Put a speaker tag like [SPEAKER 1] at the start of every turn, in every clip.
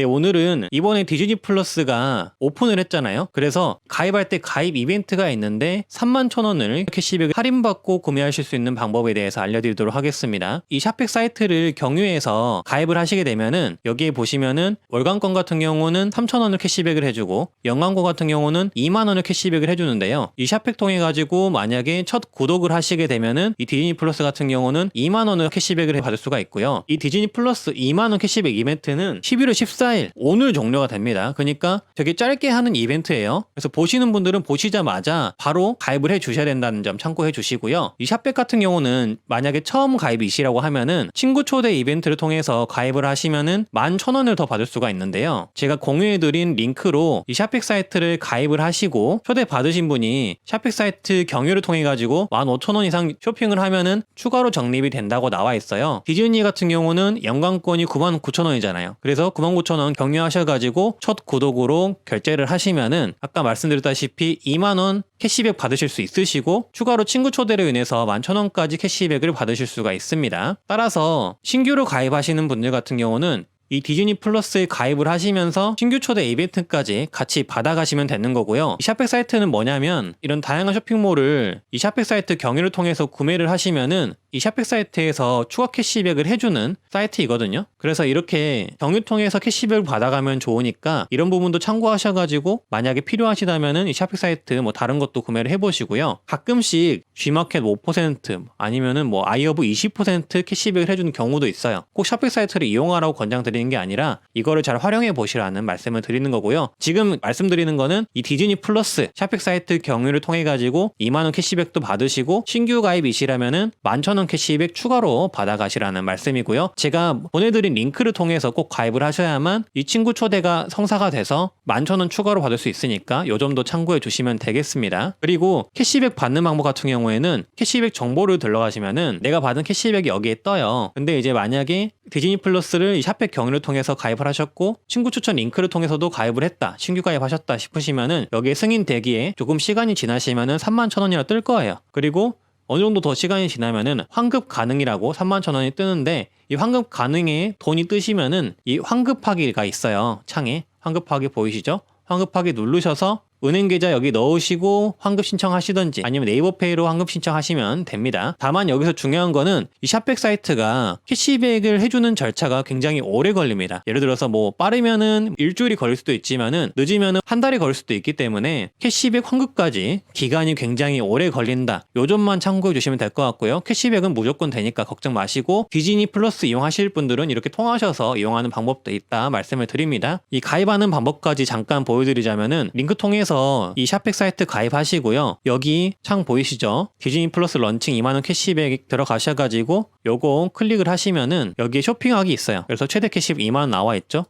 [SPEAKER 1] 네, 오늘은 이번에 디즈니 플러스가 오픈을 했잖아요. 그래서 가입할 때 가입 이벤트가 있는데 3만 천 원을 캐시백을 할인받고 구매하실 수 있는 방법에 대해서 알려드리도록 하겠습니다. 이 샵백 사이트를 경유해서 가입을 하시게 되면은 여기에 보시면은 월간권 같은 경우는 3천 원을 캐시백을 해주고 연간권 같은 경우는 2만 원을 캐시백을 해주는데요. 이 샵백 통해 가지고 만약에 첫 구독을 하시게 되면은 이 디즈니 플러스 같은 경우는 2만 원을 캐시백을 받을 수가 있고요. 이 디즈니 플러스 2만 원 캐시백 이벤트는 11월 14일 오늘 종료가 됩니다. 그러니까 되게 짧게 하는 이벤트예요. 그래서 보시는 분들은 보시자마자 바로 가입을 해 주셔야 된다는 점 참고해 주시고요. 이 샵백 같은 경우는 만약에 처음 가입이시라고 하면은 친구 초대 이벤트를 통해서 가입을 하시면은 11,000원을 더 받을 수가 있는데요. 제가 공유해 드린 링크로 이 샵백 사이트를 가입을 하시고 초대 받으신 분이 샵백 사이트 경유를 통해 가지고 15,000원 이상 쇼핑을 하면은 추가로 적립이 된다고 나와 있어요. 디즈니 같은 경우는 연간권이 99,000원이잖아요. 그래서 99,000원 경유하셔가지고 첫 구독으로 결제를 하시면은 아까 말씀드렸다시피 2만원 캐시백 받으실 수 있으시고 추가로 친구 초대로 인해서 11,000원까지 캐시백을 받으실 수가 있습니다. 따라서 신규로 가입하시는 분들 같은 경우는 이 디즈니 플러스에 가입을 하시면서 신규 초대 이벤트까지 같이 받아가시면 되는 거고요. 이 샵백 사이트는 뭐냐면 이런 다양한 쇼핑몰을 이 샵백 사이트 경유를 통해서 구매를 하시면은 이 샵백 사이트에서 추가 캐시백을 해주는 사이트이거든요. 그래서 이렇게 경유 통해서 캐시백을 받아가면 좋으니까 이런 부분도 참고하셔가지고 만약에 필요하시다면은 이 샵백 사이트 뭐 다른 것도 구매를 해보시고요. 가끔씩 G마켓 5% 아니면은 뭐 아이어브 20% 캐시백을 해주는 경우도 있어요. 꼭 샵백 사이트를 이용하라고 권장드리는 게 아니라 이거를 잘 활용해 보시라는 말씀을 드리는 거고요. 지금 말씀드리는 거는 이 디즈니 플러스 샵백 사이트 경유를 통해 가지고 2만 원 캐시백도 받으시고 신규 가입이시라면은 11,000원 캐시백 추가로 받아가시라는 말씀이고요. 제가 보내드린 링크를 통해서 꼭 가입을 하셔야만 이 친구 초대가 성사가 돼서 11,000원 추가로 받을 수 있으니까 요 점도 참고해 주시면 되겠습니다. 그리고 캐시백 받는 방법 같은 경우에는 캐시백 정보를 들러가시면은 내가 받은 캐시백이 여기에 떠요. 근데 이제 만약에 디즈니 플러스를 이 샵백 경유를 통해서 가입을 하셨고 친구 추천 링크를 통해서도 가입을 했다. 신규 가입하셨다 싶으시면은 여기에 승인 대기에 조금 시간이 지나시면은 3만 천 원이라 뜰 거예요. 그리고 어느 정도 더 시간이 지나면은 환급 가능이라고 3만 천 원이 뜨는데 이 환급 가능에 돈이 뜨시면은 이 환급하기가 있어요. 창에 환급하기 보이시죠? 환급하기 누르셔서 은행 계좌 여기 넣으시고 환급 신청하시던지 아니면 네이버페이로 환급 신청하시면 됩니다. 다만 여기서 중요한 거는 이 샵백 사이트가 캐시백을 해주는 절차가 굉장히 오래 걸립니다. 예를 들어서 뭐 빠르면은 일주일이 걸릴 수도 있지만은 늦으면은 한 달이 걸릴 수도 있기 때문에 캐시백 환급까지 기간이 굉장히 오래 걸린다. 요 점만 참고해 주시면 될 것 같고요. 캐시백은 무조건 되니까 걱정 마시고 디즈니 플러스 이용하실 분들은 이렇게 통하셔서 이용하는 방법도 있다 말씀을 드립니다. 이 가입하는 방법까지 잠깐 보여드리자면은 링크 통해서 해서 이 샵백 사이트 가입하시고요. 여기 창 보이시죠? 디즈니 플러스 런칭 2만원 캐시백 들어가셔가지고 요거 클릭을 하시면은 여기에 쇼핑하기 있어요. 그래서 최대 캐시백 2만원 나와 있죠?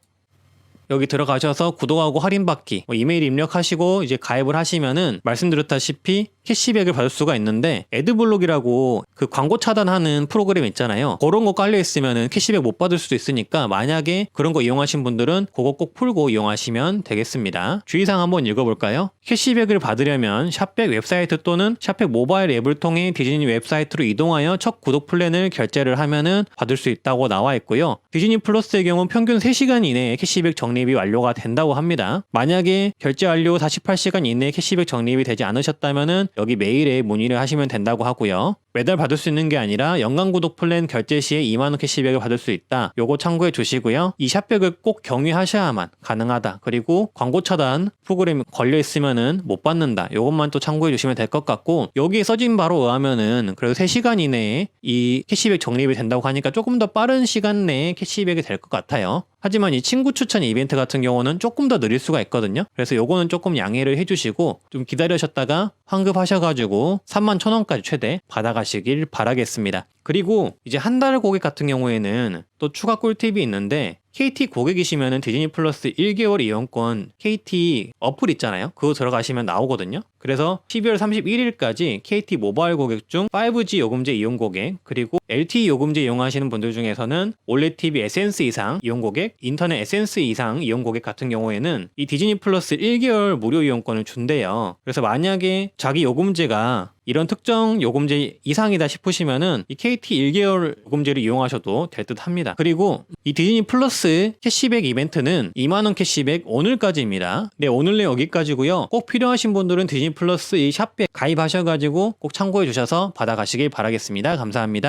[SPEAKER 1] 여기 들어가셔서 구독하고 할인받기 뭐 이메일 입력하시고 이제 가입을 하시면은 말씀드렸다시피 캐시백을 받을 수가 있는데 애드블록이라고 그 광고 차단하는 프로그램 있잖아요. 그런 거 깔려 있으면은 캐시백 못 받을 수도 있으니까 만약에 그런 거 이용하신 분들은 그거 꼭 풀고 이용하시면 되겠습니다. 주의사항 한번 읽어볼까요? 캐시백을 받으려면 샵백 웹사이트 또는 샵백 모바일 앱을 통해 디즈니 웹사이트로 이동하여 첫 구독 플랜을 결제를 하면은 받을 수 있다고 나와 있고요. 디즈니 플러스의 경우 평균 3시간 이내에 캐시백 적립이 완료가 된다고 합니다. 만약에 결제 완료 48시간 이내에 캐시백 적립이 되지 않으셨다면은 여기 메일에 문의를 하시면 된다고 하고요. 매달 받을 수 있는 게 아니라 연간 구독 플랜 결제 시에 2만원 캐시백을 받을 수 있다. 요거 참고해 주시고요. 이 샵백을 꼭 경유하셔야만 가능하다. 그리고 광고 차단 프로그램 걸려 있으면은 못 받는다. 요것만 또 참고해 주시면 될 것 같고 여기에 써진 바로 의하면은 그래도 3시간 이내에 이 캐시백 적립이 된다고 하니까 조금 더 빠른 시간 내에 캐시백이 될 것 같아요. 하지만 이 친구 추천 이벤트 같은 경우는 조금 더 느릴 수가 있거든요. 그래서 요거는 조금 양해를 해주시고 좀 기다리셨다가 환급하셔가지고 3만 천 원까지 최대 받아가시길 바라겠습니다. 그리고 이제 한 달 고객 같은 경우에는 또 추가 꿀팁이 있는데 KT 고객이시면은 디즈니 플러스 1개월 이용권 KT 어플 있잖아요. 그거 들어가시면 나오거든요. 그래서 12월 31일까지 KT 모바일 고객 중 5G 요금제 이용 고객 그리고 LTE 요금제 이용하시는 분들 중에서는 올레 TV 에센스 이상 이용 고객, 인터넷 에센스 이상 이용 고객 같은 경우에는 이 디즈니 플러스 1개월 무료 이용권을 준대요. 그래서 만약에 자기 요금제가 이런 특정 요금제 이상이다 싶으시면은 이 KT 1개월 요금제를 이용하셔도 될 듯 합니다. 그리고 이 디즈니 플러스 캐시백 이벤트는 2만원 캐시백 오늘까지입니다. 네, 오늘 내 여기까지고요. 꼭 필요하신 분들은 디즈니 플러스 이 샵백 가입하셔가지고 꼭 참고해 주셔서 받아가시길 바라겠습니다. 감사합니다.